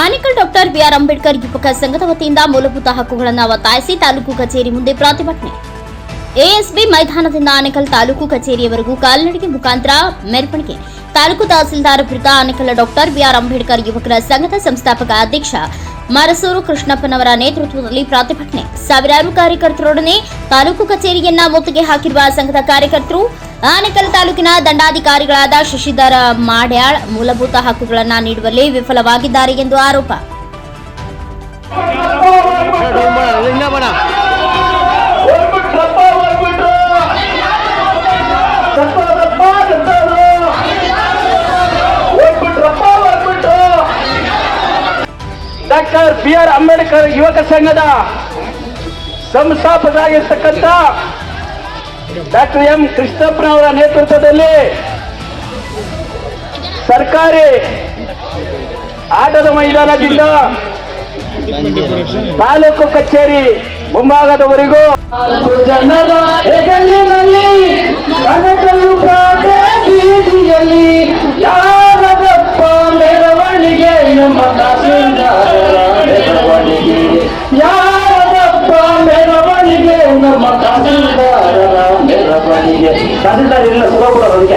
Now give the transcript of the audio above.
Anekal doctor B R Ambedkar ಯುವಕ ಸಂಘದ ವತಿಯಿಂದ ಮೂಲಭೂತ ಹಕ್ಕುಗಳನ್ನು ಒತ್ತಾಯಿಸಿ ತಾಲೂಕು ಕಚೇರಿ ಮುಂದೆ ಪ್ರತಿಭಟನೆ. ಎಎಸ್ಬಿ ಮೈದಾನದಿಂದ ಆನೇಕಲ್ ತಾಲೂಕು ಕಚೇರಿಯವರೆಗೂ ಕಾಲ್ನಡಿಗೆ ಮುಖಾಂತರ ಮೆರವಣಿಗೆ. ತಾಲೂಕು ತಹಸೀಲ್ದಾರ್ ವಿರುದ್ಧ ಆನೇಕಲ್ ಡಾಕ್ಟರ್ ಬಿಆರ್ ಅಂಬೇಡ್ಕರ್ ಯುವಕರ ಸಂಘದ ಸಂಸ್ಥಾಪಕ ಅಧ್ಯಕ್ಷ ಮರಸೂರು ಕೃಷ್ಣಪ್ಪನವರ ನೇತೃತ್ವದಲ್ಲಿ ಪ್ರತಿಭಟನೆ. ಸಾವಿರಾರು ಕಾರ್ಯಕರ್ತರೊಡನೆ ತಾಲೂಕು ಕಚೇರಿಯನ್ನ ಮುತ್ತಿಗೆ ಹಾಕಿರುವ ಸಂಘದ ಕಾರ್ಯಕರ್ತರು ಆನೇಕಲ್ ತಾಲೂಕಿನ ದಂಡಾಧಿಕಾರಿಗಳಾದ ಶಶಿಧರ ಮಾಡ್ಯಾಳ್ ಮೂಲಭೂತ ಹಕ್ಕುಗಳನ್ನು ನೀಡುವಲ್ಲಿ ವಿಫಲವಾಗಿದ್ದಾರೆ ಎಂದು ಆರೋಪ. ಡಾಕ್ಟರ್ ಬಿ ಆರ್ ಅಂಬೇಡ್ಕರ್ ಯುವಕ ಸಂಘದ ಸಂಸ್ಥಾಪಕರಾಗಿರ್ತಕ್ಕಂಥ ಡಾಕ್ಟರ್ ಎಂ ಕೃಷ್ಣಪ್ಪನವರ ನೇತೃತ್ವದಲ್ಲಿ ಸರ್ಕಾರಿ ಆಟದ ಮೈದಾನದಿಂದ ತಾಲೂಕು ಕಚೇರಿ ಮುಂಭಾಗದವರೆಗೂ ಜನರ ಹೆಗಲಿನಲ್ಲಿ ಬೀದಿಯಲ್ಲಿ ಯಾರದಪ್ಪ ಮೆರವಣಿಗೆ ನಮ್ಮ ಮೆರವಣಿಗೆ. ಯಾರದಪ್ಪ ಮೆರವಣಿಗೆ ನಮ್ಮ பதிலாக இல்லை சுகப்பட வைக்க